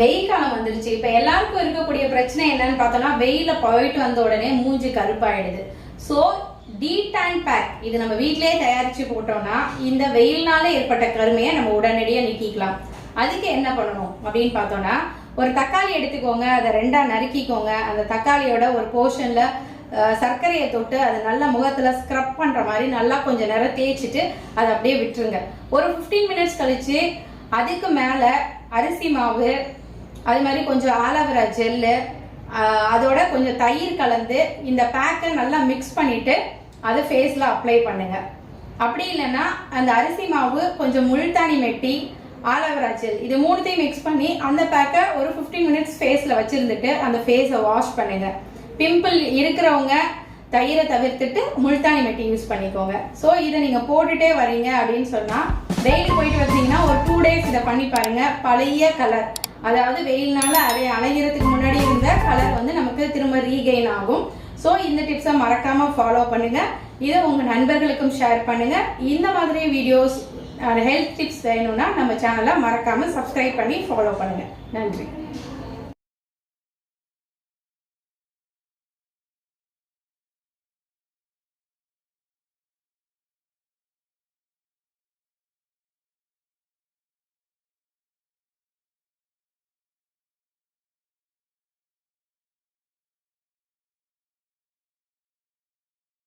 வெயில் காலம் வந்துருச்சு. இப்போ எல்லாருக்கும் இருக்கக்கூடிய பிரச்சனை என்னன்னு பார்த்தோம்னா வெயிலில் போயிட்டு வந்த உடனே மூஞ்சி கருப்பாயிடுது. ஸோ டீடான் பேக் இது நம்ம வீட்டிலேயே தயாரிச்சு போட்டோம்னா இந்த வெயில்னால ஏற்பட்ட கருமையை நம்ம உடனடியாக நீக்கிக்கலாம். அதுக்கு என்ன பண்ணணும் அப்படின்னு பார்த்தோம்னா ஒரு தக்காளி எடுத்துக்கோங்க அதை ரெண்டாக நறுக்கிக்கோங்க. அந்த தக்காளியோட ஒரு போர்ஷனில் சர்க்கரையை தொட்டு அதை நல்லா முகத்தில் ஸ்க்ரப் பண்ணுற மாதிரி நல்லா கொஞ்சம் நேரம் தேய்ச்சிட்டு அதை அப்படியே விட்டுருங்க. ஒரு 15 மினிட்ஸ் கழித்து அதுக்கு மேலே அரிசி மாவு அது மாதிரி கொஞ்சம் ஆலோவேரா ஜெல்லு அதோட கொஞ்சம் தயிர் கலந்து இந்த பேக்கை நல்லா மிக்ஸ் பண்ணிட்டு அதை ஃபேஸில் அப்ளை பண்ணுங்க. அப்படி இல்லைன்னா அந்த அரிசி மாவு கொஞ்சம் முள்தானி மெட்டி ஆலோவேரா ஜெல் இது மூணுத்தையும் மிக்ஸ் பண்ணி அந்த பேக்கை ஒரு 15 மினிட்ஸ் ஃபேஸில் வச்சுருந்துட்டு அந்த ஃபேஸை வாஷ் பண்ணுங்க. பிம்பிள் இருக்கிறவங்க தயிரை தவிர்த்துட்டு முள்தானி மெட்டி யூஸ் பண்ணிக்கோங்க. ஸோ இதை நீங்கள் போட்டுட்டே வரீங்க அப்படின்னு சொன்னால் டெய்லி போயிட்டு வந்தீங்கன்னா ஒரு டூ டேஸ் இதை பண்ணி பாருங்க. பழைய கலர் அதாவது வெயில்னால அவை அலைகிறதுக்கு முன்னாடி இருந்த கலர் வந்து நமக்கு திரும்ப ரீகெயின் ஆகும். ஸோ இந்த டிப்ஸை மறக்காமல் ஃபாலோ பண்ணுங்கள் இதை உங்கள் நண்பர்களுக்கும் ஷேர் பண்ணுங்கள் இந்த மாதிரி வீடியோஸ் ஹெல்த் டிப்ஸ் வேணும்னா நம்ம சேனலை மறக்காமல் சப்ஸ்கிரைப் பண்ணி ஃபாலோ பண்ணுங்கள் நன்றி.